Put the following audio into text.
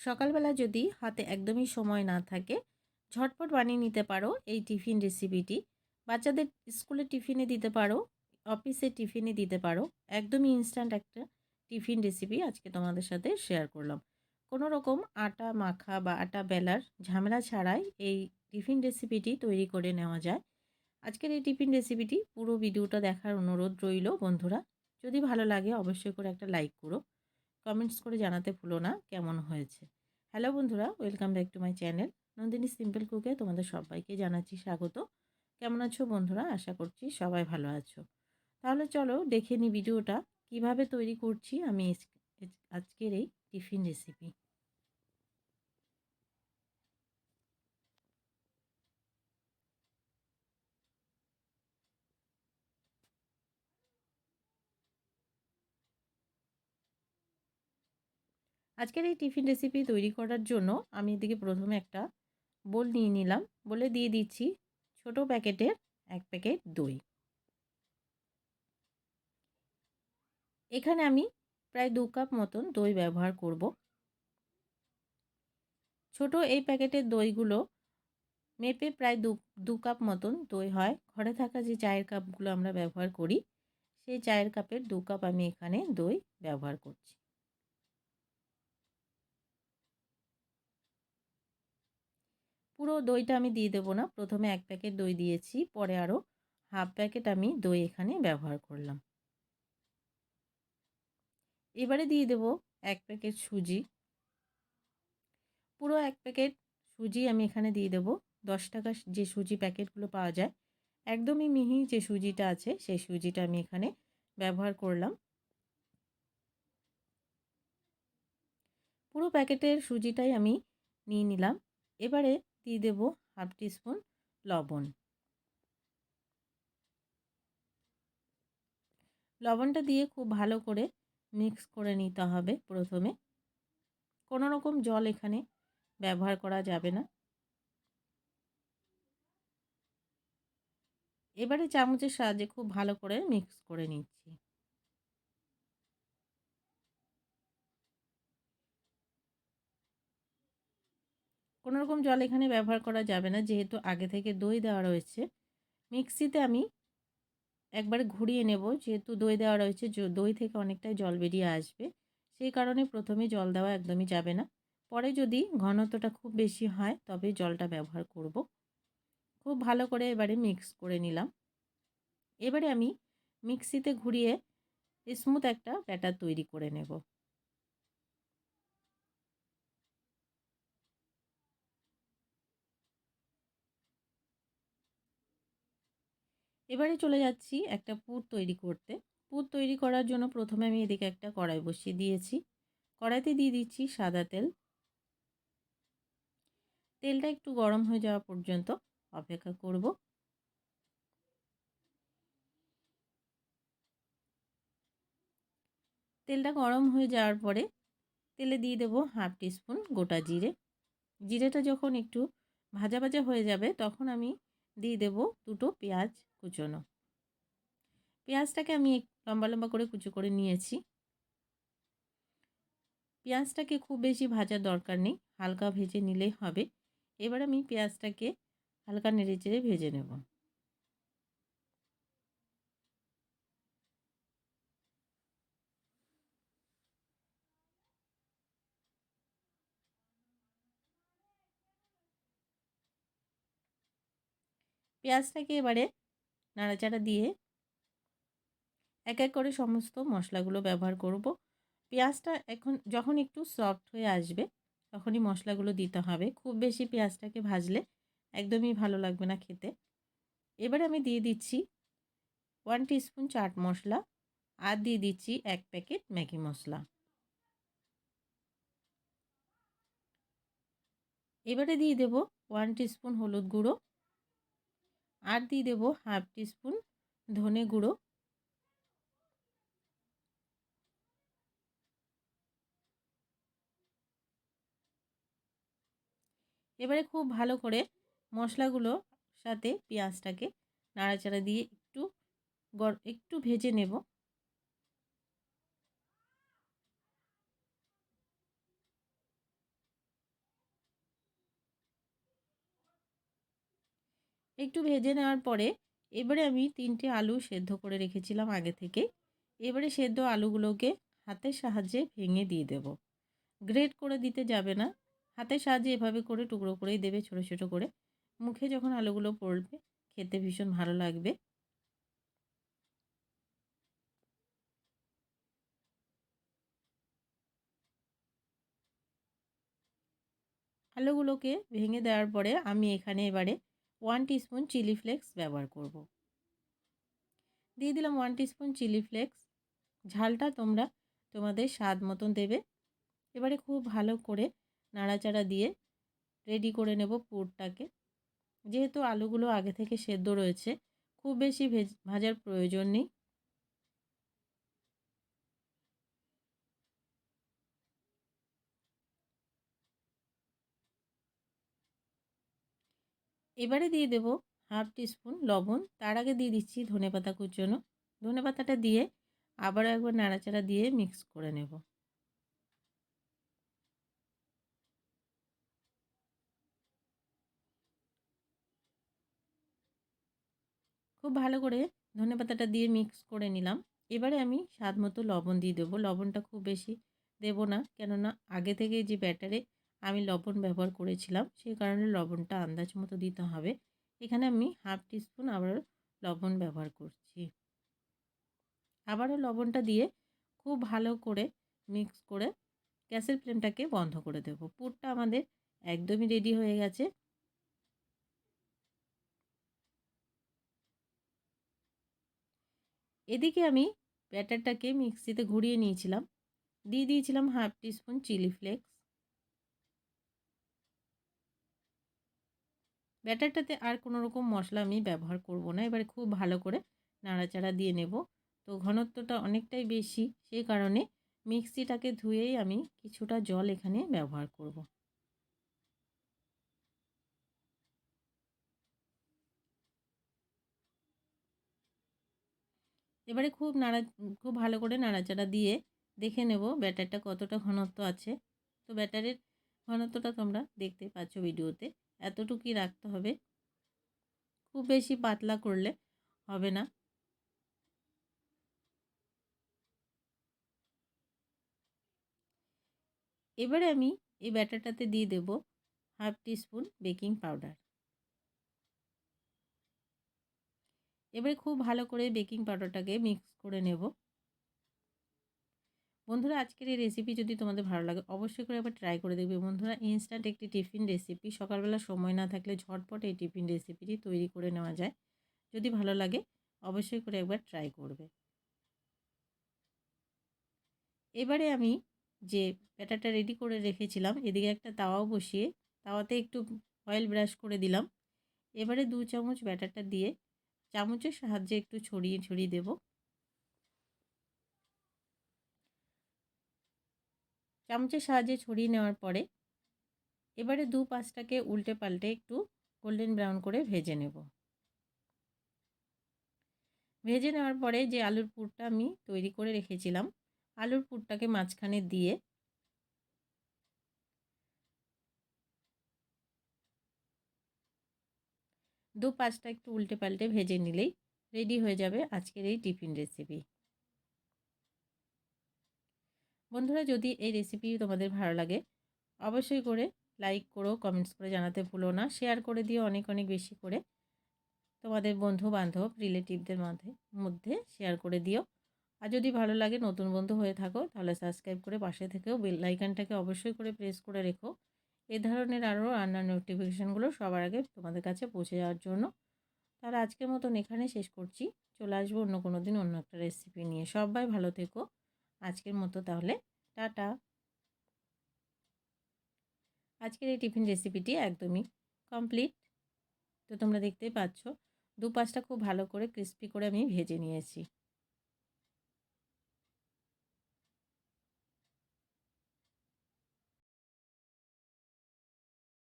সকালবেলা যদি হাতে একদমই সময় না থাকে, ঝটপট বানিয়ে নিতে পারো এই টিফিন রেসিপিটি। বাচ্চাদের স্কুলে টিফিনে দিতে পারো অফিসে টিফিনে দিতে পারো। একদমই ইনস্ট্যান্ট একটা টিফিন রেসিপি আজকে তোমাদের সাথে শেয়ার করলাম। কোনো রকম আটা মাখা বা আটা বেলার ঝামেলা ছাড়াই এই টিফিন রেসিপিটি তৈরি করে নেওয়া যায়। আজকের এই টিফিন রেসিপিটি পুরো ভিডিওটা দেখার অনুরোধ রইল বন্ধুরা। যদি ভালো লাগে অবশ্যই করে একটা লাইক করো। কমেন্টস করে জানাতে ভুলো না, কেমন হয়েছে? হ্যালো বন্ধুরা welcome back to my channel Nandini simple কুকে তোমাদের সবাইকে জানাচ্ছি স্বাগত। কেমন আছো বন্ধুরা? আশা করছি সবাই ভালো আছো। তাহলে চলো দেখে নিই ভিডিওটা কীভাবে তৈরি করছি আমি আজকের এই টিফিন রেসিপি আজকের এই টিফিন রেসিপি তৈরি করার জন্য আমি এদিকে প্রথমে একটা বোল নিয়ে নিলাম। বলে দিয়ে দিচ্ছি ছোট প্যাকেটের এক প্যাকেট দই। এখানে আমি প্রায় দু কাপ মতন দই ব্যবহার করব। ছোট এই প্যাকেটের দইগুলো মেপে প্রায় দু দু কাপ মতন দই হয়। ঘরে থাকা যে চায়ের কাপগুলো আমরা ব্যবহার করি, সেই চায়ের কাপের দু কাপ আমি এখানে দই ব্যবহার করছি। পুরো দইটা আমি দিয়ে দেবো না। প্রথমে এক প্যাকেট দই দিয়েছি, পরে আরও হাফ প্যাকেট আমি দই এখানে ব্যবহার করলাম। এবারে দিয়ে দেব এক প্যাকেট সুজি। পুরো এক প্যাকেট সুজি আমি এখানে দিয়ে দেব। দশ টাকা যে সুজি প্যাকেটগুলো পাওয়া যায়, একদমই মিহি যে সুজিটা আছে, সেই সুজিটা আমি এখানে ব্যবহার করলাম। পুরো প্যাকেটের সুজিটাই আমি নিয়ে নিলাম। এবারে দিয়ে দেব? হাফ টিস্পুন লবণ। লবণটা দিয়ে খুব ভালো করে মিক্স করে নিতে হবে প্রথমে। কোনো রকম জল এখানে ব্যবহার করা যাবে না। এবারে চামচের সাহায্যে খুব ভালো করে মিক্স করে নিচ্ছি। কোনো রকম জল এখানে ব্যবহার করা যাবে না, যেহেতু আগে থেকে দই দেওয়া রয়েছে। মিক্সিতে আমি একবার ঘুরিয়ে নেব, যেহেতু দই দেওয়া রয়েছে দই থেকে অনেকটাই জল বেরিয়ে আসবে। সেই কারণে প্রথমে জল দেওয়া একদমই যাবে না। পরে যদি ঘনত্বটা খুব বেশি হয়, তবে জলটা ব্যবহার করব। খুব ভালো করে এবারে মিক্স করে নিলাম। এবারে আমি মিক্সিতে ঘুরিয়ে স্মুথ একটা ব্যাটার তৈরি করে নেব। এবারে চলে যাচ্ছি একটা পুর তৈরি করতে। পুর তৈরি করার জন্য প্রথমে আমি এদিকে একটা কড়াই বসিয়ে দিয়েছি। কড়াইতে দিয়ে দিচ্ছি সাদা তেল। তেলটা একটু গরম হয়ে যাওয়া পর্যন্ত অপেক্ষা করব। তেলটা গরম হয়ে যাওয়ার পরে তেলে দিয়ে দেব হাফ টিস্পুন গোটা জিরে। জিরেটা যখন একটু ভাজা ভাজা হয়ে যাবে তখন আমি দিয়ে দেব দুটো পেঁয়াজ কুচোনো। পেঁয়াজটাকে আমি লম্বা লম্বা করে কুচো করে নিয়েছি। পেঁয়াজটাকে খুব বেশি ভাজার দরকার নেই, হালকা ভেজে নিলেই হবে। এবার আমি পেঁয়াজটাকে হালকা নেড়ে চেড়ে ভেজে নেব। পেঁয়াজটাকে এবারে নাড়াচাড়া দিয়ে এক এক করে সমস্ত মশলাগুলো ব্যবহার করব। পেঁয়াজটা এখন যখন একটু সফট হয়ে আসবে, তখনই মশলাগুলো দিতে হবে। খুব বেশি পেঁয়াজটাকে ভাজলে একদমই ভালো লাগবে না খেতে। এবারে আমি দিয়ে দিচ্ছি ওয়ান টিস্পুন চাট মশলা আর দিয়ে দিচ্ছি এক প্যাকেট ম্যাগি মশলা। এবারে দিয়ে দেব ওয়ান টিস্পুন হলুদ গুঁড়ো। আর দিয়ে দেবো হাফ টিস্পুন ধনে গুঁড়ো। এবারে খুব ভালো করে মশলাগুলো সাথে পেঁয়াজটাকে নাড়াচাড়া দিয়ে একটু গর, একটু ভেজে নেব। একটু ভেজে নেওয়ার পরে এবারে আমি তিনটে আলু সেদ্ধ করে রেখেছিলাম আগে থেকে। এবারে সেদ্ধ আলুগুলোকে হাতের সাহায্যে ভেঙে দিয়ে দেব। গ্রেট করে দিতে যাবে না। হাতের সাহায্যে এভাবে করে টুকরো করেই দেবে ছোটো ছোটো করে। মুখে যখন আলুগুলো পড়বে, খেতে ভীষণ ভালো লাগবে। আলুগুলোকে ভেঙে দেওয়ার পরে আমি এখানে এবারে ওয়ান টিস্পুন চিলি ফ্লেক্স ব্যবহার করব। দিয়ে দিলাম ওয়ান টিস্পুন চিলি ফ্লেক্স। ঝালটা তোমরা তোমাদের স্বাদ মতন দেবে। এবারে খুব ভালো করে নাড়াচাড়া দিয়ে রেডি করে নেব পুরটাকে। যেহেতু আলুগুলো আগে থেকে সেদ্ধ রয়েছে, খুব বেশি ভেজ, ভাজার প্রয়োজন নেই। এবারে দিয়ে দেব হাফ টিস্পুন লবণ। তার আগে দিয়ে দিচ্ছি ধনে পাতা কুচোনো। ধনে পাতাটা দিয়ে আবারও একবার নাড়াচাড়া দিয়ে মিক্স করে নেব। খুব ভালো করে ধনে পাতাটা দিয়ে মিক্স করে নিলাম। এবারে আমি স্বাদ মতো লবণ দিয়ে দেবো। লবণটা খুব বেশি দেব না, কেননা আগে থেকে যে ব্যাটারে আমি লবণ ব্যবহার করেছিলাম। সেই কারণে লবণটা আন্দাজ মতো দিতে হবে। এখানে আমি হাফ টিস্পুন আবার লবণ ব্যবহার করছি। আবারও লবণটা দিয়ে খুব ভালো করে মিক্স করে গ্যাসের ফ্লেমটাকে বন্ধ করে দেব। পুরটা আমাদের একদমই রেডি হয়ে গেছে। এদিকে আমি ব্যাটারটাকে মিক্সিতে ঘুরিয়ে নিয়েছিলাম। দিয়ে দিয়েছিলাম হাফ টিস্পুন চিলি ফ্লেক্স। ব্যাটারটাতে আর কোনো রকম মশলা আমি ব্যবহার করব না। এবারে খুব ভালো করে নাড়াচাড়া দিয়ে নেব। তো ঘনত্বটা অনেকটাই বেশি সেই কারণে মিক্সিটাকে ধুয়েই আমি কিছুটা জল এখানে ব্যবহার করব। এবারে খুব নাড়া, খুব ভালো করে নাড়াচাড়া দিয়ে দেখে নেব ব্যাটারটা কতটা ঘনত্ব আছে। তো ব্যাটারের ঘনত্বটা তোমরা দেখতে পাচ্ছ ভিডিওতে। এতটুকুই রাখতে হবে। খুব বেশি পাতলা করলে হবে না। এবারে আমি এই ব্যাটারটাতে দিয়ে দেব হাফ টিস্পুন বেকিং পাউডার। এবারে খুব ভালো করে বেকিং পাউডারটাকে মিক্স করে নেব। বন্ধুরা, আজকের এই রেসিপি যদি তোমাদের ভালো লাগে, অবশ্যই করে একবার ট্রাই করে দেখবে। বন্ধুরা ইনস্ট্যান্ট একটি টিফিন রেসিপি সকালবেলা সময় না থাকলে ঝটপট এই টিফিন রেসিপিটি তৈরি করে নেওয়া যায়। যদি ভালো লাগে, অবশ্যই করে একবার ট্রাই করবে। এবারে আমি যে ব্যাটারটা রেডি করে রেখেছিলাম, এদিকে একটা তাওয়াও বসিয়ে তাওয়াতে একটু অয়েল ব্রাশ করে দিলাম। এবারে দু চামচ ব্যাটারটা দিয়ে চামচের সাহায্যে একটু ছড়িয়ে ছড়িয়ে দেব। চামচের সাহায্যে ছড়িয়ে নেওয়ার পরে এবারে দু পাঁচটাকে উল্টে পাল্টে একটু গোল্ডেন ব্রাউন করে ভেজে নেব। ভেজে নেওয়ার পরে যে আলুর পুরটা আমি তৈরি করে রেখেছিলাম, আলুর পুরটাকে মাঝখানে দিয়ে দু পাঁচটা একটু উল্টে পাল্টে ভেজে নিলেই রেডি হয়ে যাবে আজকের এই টিফিন রেসিপি বন্ধুরা, যদি এই রেসিপি তোমাদের ভালো লাগে, অবশ্যই করে লাইক করো কমেন্টস করে জানাতে ভুলো না শেয়ার করে দিও অনেক অনেক বেশি করে। তোমাদের বন্ধু বান্ধব রিলেটিভদের মধ্যে মধ্যে শেয়ার করে দিও। আর যদি ভালো লাগে, নতুন বন্ধু হয়ে থাকো, তাহলে সাবস্ক্রাইব করে পাশে থেকেও বেল আইকনটাকে অবশ্যই করে প্রেস করে রেখো। এ ধরনের আরও রান্নার নোটিফিকেশানগুলো সবার আগে তোমাদের কাছে পৌঁছে যাওয়ার জন্য। তাহলে আজকের মতন এখানে শেষ করছি। চলে আসব অন্য কোনো দিন অন্য একটা রেসিপি নিয়ে। সবাই ভালো থেকো। আজকের মতো তাহলে। টাটা। আজকের এই টিফিন রেসিপিটি একদমই কমপ্লিট। তো তোমরা দেখতেই পাচ্ছ পাঁচটা খুব ভালো করে ক্রিস্পি করে আমি ভেজে নিয়েছি।